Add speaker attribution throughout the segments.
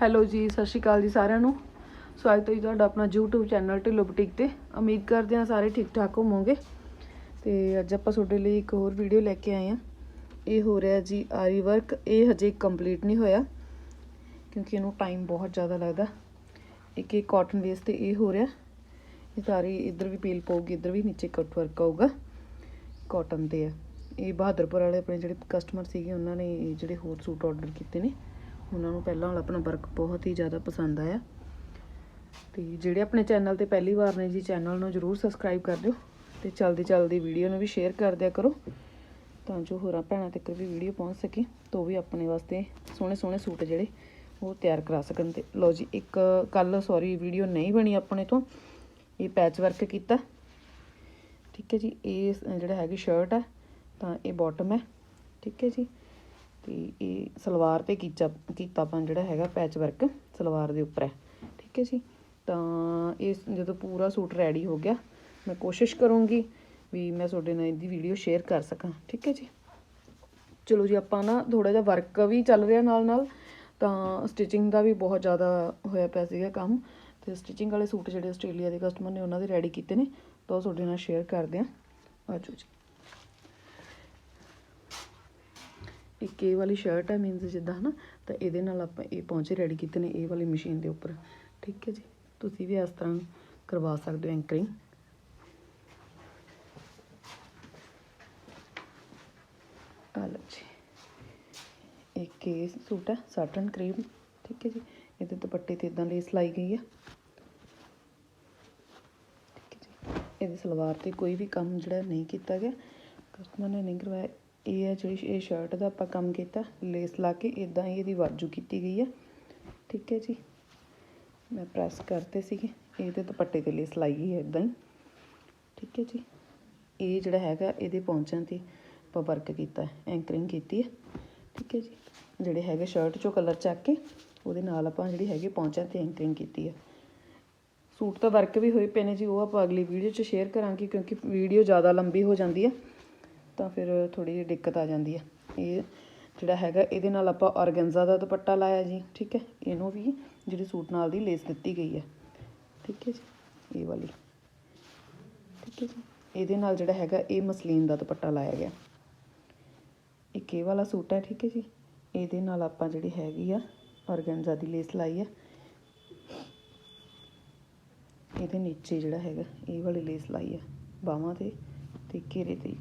Speaker 1: Hello ਜੀ, ਸਤਿ ਸ਼੍ਰੀ ਅਕਾਲ ਜੀ ਸਾਰਿਆਂ ਨੂੰ। ਸਵਾਗਤ ਹੈ ਜੀ ਤੁਹਾਡਾ ਆਪਣਾ YouTube ਚੈਨਲ ਢਿੱਲੋਂ ਬੁਟੀਕ ਤੇ ਉਮੀਦ ਕਰਦੇ ਹਾਂ ਸਾਰੇ ਠੀਕ ਠਾਕ ਹੋਵੋਗੇ। ਤੇ ਅੱਜ ਆਪਾਂ ਤੁਹਾਡੇ ਲਈ ਇੱਕ ਹੋਰ ਵੀਡੀਓ ਲੈ ਕੇ ਆਏ ਹਾਂ। ਇਹ ਹੋ ਰਿਹਾ ਜੀ ਆਰੀ ਵਰਕ ਇਹ ਹਜੇ ਕੰਪਲੀਟ ਨਹੀਂ ਹੋਇਆ, ਕਿਉਂਕਿ ਇਹਨੂੰ ਟਾਈਮ ਬਹੁਤ ਜ਼ਿਆਦਾ ਲੱਗਦਾ। ਇੱਕ ਇਹ ਕਾਟਨ ਬੇਸ ਤੇ ਇਹ ਹੋ ਰਿਹਾ। ਇਹ ਸਾਰੀ ਇੱਧਰ ਵੀ ਪੀਲ ਪਊਗੀ, ਇੱਧਰ ਵੀ ਨੀਚੇ ਕਟ ਵਰਕ ਆਊਗਾ ਕਾਟਨ ਤੇ ਆ। ਇਹ ਬਹਾਦਰਪੁਰ ਵਾਲੇ ਆਪਣੇ ਜਿਹੜੇ ਕਸਟਮਰ ਸੀਗੇ, ਉਹਨਾਂ ਨੇ ਇਹ ਜਿਹੜੇ ਹੋਰ ਸੂਟ ਆਰਡਰ ਕੀਤੇ ਨੇ। ਉਹਨਾਂ ਨੂੰ ਪਹਿਲਾਂ ਵਾਲਾ ਆਪਣਾ ਵਰਕ ਬਹੁਤ ਹੀ ਜ਼ਿਆਦਾ ਪਸੰਦ ਆਇਆ। ਤੇ ਜਿਹੜੇ ਆਪਣੇ ਚੈਨਲ ਤੇ ਪਹਿਲੀ ਵਾਰ ਨੇ ਜੀ, ਚੈਨਲ ਨੂੰ ਜਰੂਰ ਸਬਸਕ੍ਰਾਈਬ ਕਰ ਦਿਓ ਤੇ ਚਲਦੀ ਚਲਦੀ ਵੀਡੀਓ ਨੂੰ ਵੀ ਸ਼ੇਅਰ ਕਰ ਦਿਆ ਕਰੋ ਤਾਂ ਜੋ ਹੋਰਾਂ ਭੈਣਾਂ ਤੱਕ ਵੀ ਵੀਡੀਓ ਪਹੁੰਚ ਸਕੇ, ਤੋਂ ਵੀ ਆਪਣੇ ਵਾਸਤੇ ਸੋਹਣੇ ਸੋਹਣੇ ਸੂਟ ਜਿਹੜੇ ਉਹ ਤਿਆਰ ਕਰਾ ਸਕਣ ਤੇ। ਲਓ ਜੀ, ਇੱਕ ਕੱਲ ਸੌਰੀ ਵੀਡੀਓ ਨਹੀਂ ਬਣੀ ਆਪਣੇ ਤੋਂ, ਇਹ ਪੈਚ ਵਰਕ ਕੀਤਾ। ਠੀਕ ਹੈ ਜੀ, ਇਹ ਜਿਹੜਾ ਹੈਗੀ ਸ਼ਰਟ ਹੈ ਤਾਂ ਇਹ ਬਾਟਮ ਹੈ। ਠੀਕ ਹੈ ਜੀ ਤੇ ਇਹ ਸਲਵਾਰ ਤੇ ਕੀਚਾ ਕੀਤਾ ਆਪਾਂ ਜਿਹੜਾ ਹੈਗਾ ਪੈਚ ਵਰਕ ਸਲਵਾਰ ਦੇ ਉੱਪਰ ਹੈ। ਠੀਕ ਹੈ ਜੀ? ਤਾਂ ਇਹ ਜਦੋਂ ਪੂਰਾ ਸੂਟ ਰੈਡੀ ਹੋ ਗਿਆ, ਮੈਂ ਕੋਸ਼ਿਸ਼ ਕਰੂੰਗੀ ਵੀ ਮੈਂ ਤੁਹਾਡੇ ਨਾਲ ਇਹਦੀ ਵੀਡੀਓ ਸ਼ੇਅਰ ਕਰ ਸਕਾਂ। ਠੀਕ ਹੈ ਜੀ? ਚਲੋ ਜੀ, ਆਪਾਂ ਨਾ ਥੋੜਾ ਜਿਹਾ ਵਰਕ ਵੀ ਚੱਲ ਰਿਹਾ ਨਾਲ ਨਾਲ ਤਾਂ ਸਟਿਚਿੰਗ ਦਾ ਵੀ ਬਹੁਤ ਜ਼ਿਆਦਾ ਹੋਇਆ ਪਿਆ ਸੀਗਾ ਕੰਮ। ਤੇ ਸਟਿਚਿੰਗ ਵਾਲੇ ਸੂਟ ਜਿਹੜੇ ਆਸਟ੍ਰੇਲੀਆ ਦੇ ਕਸਟਮਰ ਨੇ ਉਹਨਾਂ ਦੇ ਰੈਡੀ ਕੀਤੇ ਨੇ, ਤਾਂ ਉਹ ਤੁਹਾਡੇ ਨਾਲ ਸ਼ੇਅਰ ਕਰਦੇ ਆਂ ਆਜੋ ਜੀ। ਇੱਕ ਇਹ ਵਾਲੀ ਸ਼ਰਟ ਹੈ ਮੀਨਸ ਜਿੱਦਾਂ ਹਨਾ, ਤਾਂ ਇਹਦੇ ਨਾਲ ਆਪਾਂ ਇਹ ਪੌਂਚੇ ਰੈਡੀ ਕੀਤੇ ਨੇ ਇਹ ਵਾਲੀ ਮਸ਼ੀਨ ਦੇ ਉੱਪਰ। ਠੀਕ ਹੈ ਜੀ? ਤੁਸੀਂ ਵੀ ਇਸ ਤਰ੍ਹਾਂ ਕਰਵਾ ਸਕਦੇ ਹੋ ਐਂਕਰਿੰਗ ਆ ਲਓ ਜੀ। ਇੱਕ ਇਹ ਸੂਟ ਹੈ ਸਾਟਨ ਕਰੀਮ ਠੀਕ ਹੈ ਜੀ? ਇਹਦੇ ਦੁਪੱਟੇ ਤੇ ਇਦਾਂ ਲੇਸ ਲਾਈ ਗਈ ਹੈ ਠੀਕ ਹੈ ਜੀ? ਇਹਦੀ ਸਲਵਾਰ ਤੇ ਕੋਈ ਵੀ ਕੰਮ ਜਿਹੜਾ ਨਹੀਂ ਕੀਤਾ ਗਿਆ। ਕਸਟਮਰ ਨੇ ਨਹੀਂ ਕਰਵਾਇਆ। ਇਹ ਹੈ ਜਿਹੜੀ ਇਹ ਸ਼ਰਟ ਦਾ ਆਪਾਂ ਕੰਮ ਕੀਤਾ ਲੇਸ ਲਾ ਕੇ ਇਦਾਂ ਹੀ ਇਹਦੀ ਵਾਜੂ ਕੀਤੀ ਗਈ ਹੈ ਠੀਕ ਹੈ ਜੀ। ਮੈਂ ਪ੍ਰੈਸ ਕਰਤੇ ਸੀਗੇ ਇਹਦੇ ਦੁਪੱਟੇ ਤੇ ਲੇਸ ਲਾਈ ਗਈ ਹੈ ਇਦਾਂ ਹੀ। ਠੀਕ ਹੈ ਜੀ। ਇਹ ਜਿਹੜਾ ਹੈਗਾ, ਇਹਦੇ ਪਹੁੰਚਣ ਤੇ ਆਪਾਂ ਵਰਕ ਕੀਤਾ ਐਂਕਰਿੰਗ ਕੀਤੀ ਹੈ ਠੀਕ ਹੈ ਜੀ। ਜਿਹੜੇ ਹੈਗੇ ਸ਼ਰਟ ਚੋਂ ਕਲਰ ਚੱਕ ਕੇ, ਉਹਦੇ ਨਾਲ ਆਪਾਂ ਜਿਹੜੀ ਹੈਗੀ ਪਹੁੰਚਾਂ ਤੇ ਐਂਕਰਿੰਗ ਕੀਤੀ ਹੈ ਸੂਟ ਤਾਂ ਵਰਕ ਵੀ ਹੋਏ ਪਏ ਨੇ ਜੀ, ਉਹ ਆਪਾਂ ਅਗਲੀ ਵੀਡੀਓ 'ਚ ਸ਼ੇਅਰ ਕਰਾਂਗੇ, ਕਿਉਂਕਿ ਵੀਡੀਓ ਜ਼ਿਆਦਾ ਲੰਬੀ ਹੋ ਜਾਂਦੀ ਹੈ ਤਾਂ ਫਿਰ ਥੋੜ੍ਹੀ ਜਿਹੀ ਦਿੱਕਤ ਆ ਜਾਂਦੀ ਹੈ ਇਹ ਜਿਹੜਾ ਹੈਗਾ, ਇਹਦੇ ਨਾਲ ਆਪਾਂ ਔਰਗੈਂਜ਼ਾ ਦਾ ਦੁਪੱਟਾ ਲਾਇਆ ਜੀ, ਠੀਕ ਹੈ? ਇਹਨੂੰ ਵੀ ਜਿਹੜੀ ਸੂਟ ਨਾਲ ਦੀ ਲੇਸ ਦਿੱਤੀ ਗਈ ਹੈ। ਠੀਕ ਹੈ ਜੀ? ਇਹ ਵਾਲੀ। ਠੀਕ ਹੈ ਜੀ? ਇਹਦੇ ਨਾਲ ਜਿਹੜਾ ਹੈਗਾ, ਇਹ ਮਸਲੀਨ ਦਾ ਦੁਪੱਟਾ ਲਾਇਆ ਗਿਆ। ਇੱਕ ਇਹ ਵਾਲਾ ਸੂਟ ਹੈ, ਠੀਕ ਹੈ ਜੀ? ਇਹਦੇ ਨਾਲ ਆਪਾਂ ਜਿਹੜੀ ਹੈਗੀ ਆ ਔਰਗੈਂਜ਼ਾ ਦੀ ਲੇਸ ਲਾਈ ਹੈ ਇਹਦੇ ਨੀਚੇ ਜਿਹੜਾ ਹੈਗਾ, ਇਹ ਵਾਲੀ ਲੇਸ ਲਾਈ ਆ, ਬਾਹਾਂ ਤੇ ਤੇ ਘੇਰੇ ਤੇ।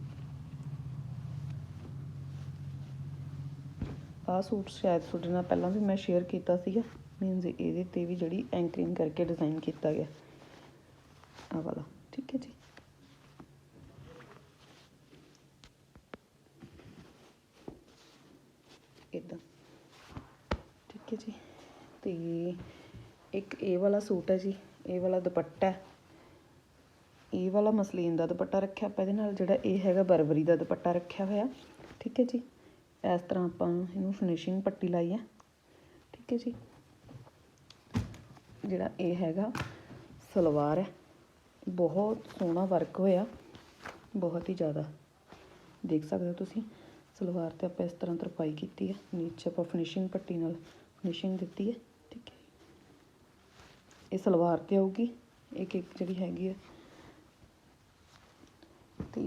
Speaker 1: ਆਹ ਸੂਟ ਸ਼ਾਇਦ ਤੁਹਾਡੇ ਨਾਲ ਪਹਿਲਾਂ ਵੀ ਮੈਂ ਸ਼ੇਅਰ ਕੀਤਾ ਸੀਗਾ। ਮੀਨਸ ਇਹਦੇ ਤੇ ਵੀ ਜਿਹੜੀ ਐਂਕਰਿੰਗ ਕਰਕੇ ਡਿਜ਼ਾਈਨ ਕੀਤਾ ਗਿਆ। ਆਹ ਵਾਲਾ, ਠੀਕ ਹੈ ਜੀ। ਇਦਾਂ ਠੀਕ ਹੈ ਜੀ। ਤੇ ਇੱਕ ਇਹ ਵਾਲਾ ਸੂਟ ਹੈ ਜੀ, ਇਹ ਵਾਲਾ ਦੁਪੱਟਾ ਇਹ ਵਾਲਾ ਮਸਲੀਨ ਦਾ ਦੁਪੱਟਾ ਰੱਖਿਆ ਆਪਾਂ ਇਹਦੇ ਨਾਲ, ਜਿਹੜਾ ਇਹ ਹੈਗਾ ਬਰਬਰੀ ਦਾ ਦੁਪੱਟਾ ਰੱਖਿਆ ਹੋਇਆ। ਠੀਕ ਹੈ ਜੀ। ਇਸ ਤਰ੍ਹਾਂ ਆਪਾਂ ਇਹਨੂੰ ਫਿਨਿਸ਼ਿੰਗ ਪੱਟੀ ਲਾਈ ਹੈ ਠੀਕ ਹੈ ਜੀ। ਜਿਹੜਾ ਇਹ ਹੈਗਾ, ਸਲਵਾਰ ਹੈ। ਬਹੁਤ ਸੋਹਣਾ ਵਰਕ ਹੋਇਆ। ਬਹੁਤ ਹੀ ਜ਼ਿਆਦਾ। ਦੇਖ ਸਕਦੇ ਹੋ ਤੁਸੀਂ, ਸਲਵਾਰ ਤੇ ਆਪਾਂ ਇਸ ਤਰ੍ਹਾਂ ਤਰਪਾਈ ਕੀਤੀ ਹੈ ਨੀਚੇ ਆਪਾਂ ਫਿਨਿਸ਼ਿੰਗ ਪੱਟੀ ਨਾਲ ਫਿਨਿਸ਼ਿੰਗ ਦਿੱਤੀ ਹੈ ਠੀਕ ਹੈ ਇਹ ਸਲਵਾਰ ਤੇ ਆਊਗੀ। ਇੱਕ ਇੱਕ ਜਿਹੜੀ ਹੈਗੀ ਹੈ ਤੇ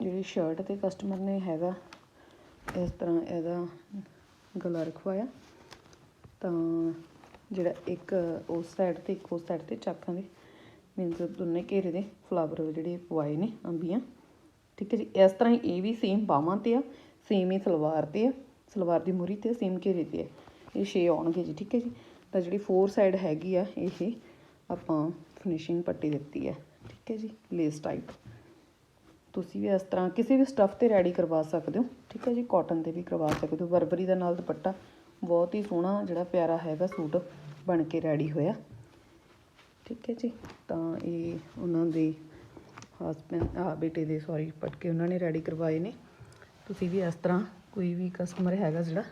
Speaker 1: ਜਿਹੜੀ ਸ਼ਰਟ ਤੇ ਕਸਟਮਰ ਨੇ ਹੈਗਾ ਇਸ ਤਰ੍ਹਾਂ ਇਹਦਾ ਗਲਾ ਰਖਵਾਇਆ, ਤਾਂ ਜਿਹੜਾ ਇੱਕ ਉਸ ਸਾਈਡ ਤੇ ਇੱਕ ਉਸ ਸਾਈਡ ਤੇ ਚਾਕਾਂ ਦੇ ਮੀਨਸ ਦੋਨੇ ਘੇਰੇ ਦੇ ਫਲਾਵਰ ਜਿਹੜੇ ਪਵਾਏ ਨੇ ਅੰਬੀਆਂ। ਠੀਕ ਹੈ ਜੀ, ਇਸ ਤਰ੍ਹਾਂ ਹੀ ਇਹ ਵੀ ਸੇਮ ਬਾਹਾਂ ਤੇ ਆ ਸੇਮ ਹੀ ਸਲਵਾਰ ਤੇ ਆ, ਸਲਵਾਰ ਦੀ ਮੂਰੀ ਤੇ ਸੇਮ ਘੇਰੇ ਤੇ ਆ। ਇਹ ਛੇ ਆਉਣਗੇ ਜੀ, ਠੀਕ ਹੈ ਜੀ। ਤਾਂ ਜਿਹੜੀ ਫੋਰ ਸਾਈਡ ਹੈਗੀ ਆ, ਇਹ ਆਪਾਂ ਫਿਨਿਸ਼ਿੰਗ ਪੱਟੀ ਦਿੱਤੀ ਹੈ ਠੀਕ ਹੈ ਜੀ ਲੇਸ ਟਾਈਪ ਤੁਸੀਂ ਵੀ ਇਸ ਤਰ੍ਹਾਂ ਕਿਸੇ ਵੀ ਸਟੱਫ ਤੇ ਰੈਡੀ ਕਰਵਾ ਸਕਦੇ ਹੋ। ਠੀਕ ਹੈ ਜੀ ਕਾਟਨ ਤੇ ਵੀ ਕਰਵਾ ਸਕਦੇ ਹੋ। ਬਰਬਰੀ ਦਾ ਨਾਲ ਦੁਪੱਟਾ ਬਹੁਤ ਹੀ ਸੋਹਣਾ ਜਿਹੜਾ ਪਿਆਰਾ ਹੈਗਾ ਸੂਟ ਬਣ ਕੇ ਰੈਡੀ ਹੋਇਆ। ਠੀਕ ਹੈ ਜੀ, ਤਾਂ ਇਹ ਉਹਨਾਂ ਦੇ ਹਸਬੈਂਡ ਆ ਬੇਟੇ ਦੇ ਸੌਰੀ ਪਟਕੇ ਉਹਨਾਂ ਨੇ ਰੈਡੀ ਕਰਵਾਏ ਨੇ। ਤੁਸੀਂ ਵੀ ਇਸ ਤਰ੍ਹਾਂ ਕੋਈ ਵੀ ਕਸਟਮਰ ਹੈਗਾ ਜਿਹੜਾ,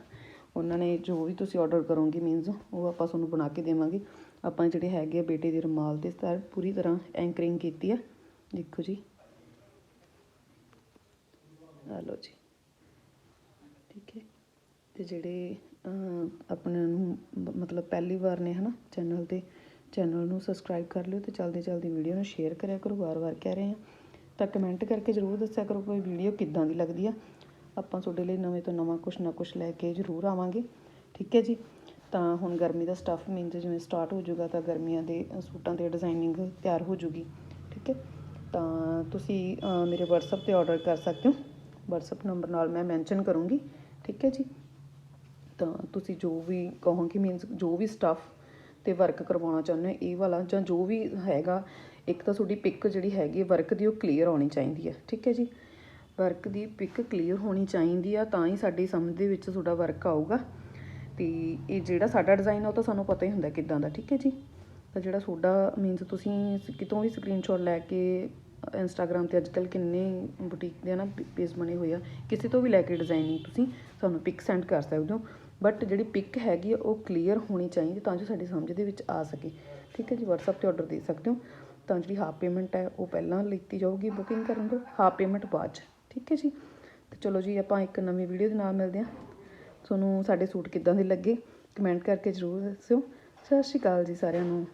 Speaker 1: ਉਹਨਾਂ ਨੇ ਜੋ ਵੀ ਤੁਸੀਂ ਆਰਡਰ ਕਰੋਗੇ ਮੀਨਸ ਉਹ ਆਪਾਂ ਤੁਹਾਨੂੰ ਬਣਾ ਕੇ ਦੇਵਾਂਗੇ। ਆਪਾਂ ਜਿਹੜੇ ਹੈਗੇ ਆ ਬੇਟੇ ਦੇ ਰੁਮਾਲ ਦੇ ਸਰ ਪੂਰੀ ਤਰ੍ਹਾਂ ਐਂਕਰਿੰਗ ਕੀਤੀ ਆ। ਦੇਖੋ ਜੀ ਆ ਲਓ ਜੀ। ਠੀਕ ਹੈ। ਤੇ ਜਿਹੜੇ ਤਾਂ ਆਪਣੇ ਨੂੰ ਮਤਲਬ ਪਹਿਲੀ ਵਾਰ ਨੇ ਹਨਾ ਚੈਨਲ ਤੇ, ਚੈਨਲ ਨੂੰ ਸਬਸਕ੍ਰਾਈਬ ਕਰ ਲਿਓ ਤੇ ਜਲਦੀ ਜਲਦੀ ਵੀਡੀਓ ਨੂੰ ਸ਼ੇਅਰ ਕਰਿਆ ਕਰੋ ਵਾਰ-ਵਾਰ ਕਹਿ ਰਹੇ ਹਾਂ। ਤਾਂ ਕਮੈਂਟ ਕਰਕੇ ਜ਼ਰੂਰ ਦੱਸਿਆ ਕਰੋ ਕੋਈ ਵੀਡੀਓ ਕਿੱਦਾਂ ਦੀ ਲੱਗਦੀ ਆ। ਆਪਾਂ ਤੁਹਾਡੇ ਲਈ ਨਵੇਂ ਤੋਂ ਨਵਾਂ ਕੁਛ ਨਾ ਕੁਛ ਲੈ ਕੇ ਜ਼ਰੂਰ ਆਵਾਂਗੇ। ਠੀਕ ਹੈ ਜੀ। ਤਾਂ ਹੁਣ ਗਰਮੀ ਦਾ ਸਟੱਫ ਮੀਨਸ ਜਿਵੇਂ ਸਟਾਰਟ ਹੋ ਜਾਊਗਾ ਤਾਂ ਗਰਮੀਆਂ ਦੇ ਸੂਟਾਂ ਦੇ ਡਿਜ਼ਾਈਨਿੰਗ ਤਿਆਰ ਹੋ ਜੂਗੀ ਠੀਕ ਹੈ। ਤਾਂ ਤੁਸੀਂ ਮੇਰੇ WhatsApp ਤੇ ਆਰਡਰ ਕਰ ਸਕਦੇ ਹੋ। WhatsApp ਨੰਬਰ ਨਾਲ ਮੈਂ ਮੈਂਸ਼ਨ ਕਰੂੰਗੀ, ਠੀਕ ਹੈ ਜੀ? ਤਾਂ ਤੁਸੀਂ ਜੋ ਵੀ ਕਹੋਗੇ ਮੀਨਸ ਜੋ ਵੀ ਸਟੱਫ ਤੇ ਵਰਕ ਕਰਵਾਉਣਾ ਚਾਹੁੰਦੇ ਹੋ, ਇਹ ਵਾਲਾ ਜਾਂ ਜੋ ਵੀ ਹੈਗਾ, ਇੱਕ ਤਾਂ ਤੁਹਾਡੀ ਪਿਕ ਜਿਹੜੀ ਹੈਗੀ ਵਰਕ ਦੀ ਉਹ ਕਲੀਅਰ ਆਉਣੀ ਚਾਹੀਦੀ ਹੈ, ਠੀਕ ਹੈ ਜੀ? ਵਰਕ ਦੀ ਪਿਕ ਕਲੀਅਰ ਹੋਣੀ ਚਾਹੀਦੀ ਆ, ਤਾਂ ਹੀ ਸਾਡੀ ਸਮਝ ਦੇ ਵਿੱਚ ਤੁਹਾਡਾ ਵਰਕ ਆਊਗਾ। ਤੇ ਇਹ ਜਿਹੜਾ ਸਾਡਾ ਡਿਜ਼ਾਈਨ ਆ, ਉਹ ਤਾਂ ਸਾਨੂੰ ਪਤਾ ਹੀ ਹੁੰਦਾ ਕਿੱਦਾਂ ਦਾ, ਠੀਕ ਹੈ ਜੀ? ਤਾਂ ਜਿਹੜਾ ਤੁਹਾਡਾ ਮੀਨਸ ਤੁਸੀਂ ਕਿਤੋਂ ਵੀ ਸਕਰੀਨਸ਼ਾਟ ਲੈ ਕੇ ਇੰਸਟਾਗ੍ਰam ਤੇ ਅੱਜ ਅੱਜਕੱਲ ਕਿੰਨੇ ਬੁਟੀਕ ਦੇ ਨਾ ਪੇਜ ਬਣੇ ਹੋਏ ਆ। ਕਿਸੇ ਤੋਂ ਵੀ ਲੈ ਕੇ ਡਿਜ਼ਾਈਨਿੰਗ ਤੁਸੀਂ ਸਾਨੂੰ ਪਿਕ ਸੈਂਡ ਕਰ ਸਕਦੇ ਹੋ। ਬਟ ਜਿਹੜੀ ਪਿਕ ਹੈਗੀ ਆ, ਉਹ ਕਲੀਅਰ ਹੋਣੀ ਚਾਹੀਦੀ ਤਾਂ ਜੋ ਸਾਡੀ ਸਮਝ ਦੇ ਵਿੱਚ ਆ ਸਕੇ। ਠੀਕ ਹੈ ਜੀ, WhatsApp ਤੇ ਆਰਡਰ ਦੇ ਸਕਦੇ ਹੋ। ਤਾਂ ਜਿਹੜੀ ਹਾਫ ਪੇਮੈਂਟ ਹੈ, ਉਹ ਪਹਿਲਾਂ ਲਿੱਤੀ ਜਾਊਗੀ ਬੁਕਿੰਗ ਕਰਨ ਤੋਂ। ਹਾਫ ਪੇਮੈਂਟ ਬਾਅਦ 'ਚ। ਠੀਕ ਹੈ ਜੀ? ਤੇ ਚਲੋ ਜੀ, ਆਪਾਂ ਇੱਕ ਨਵੀਂ ਵੀਡੀਓ ਦੇ ਨਾਲ ਮਿਲਦੇ ਹਾਂ। ਤੁਹਾਨੂੰ ਸਾਡੇ ਸੂਟ ਕਿੱਦਾਂ ਦੇ ਲੱਗੇ? ਕਮੈਂਟ ਕਰਕੇ ਜ਼ਰੂਰ ਦੱਸਿਓ। ਸਤਿ ਸ਼੍ਰੀ ਅਕਾਲ ਜੀ ਸਾਰਿਆਂ ਨੂੰ।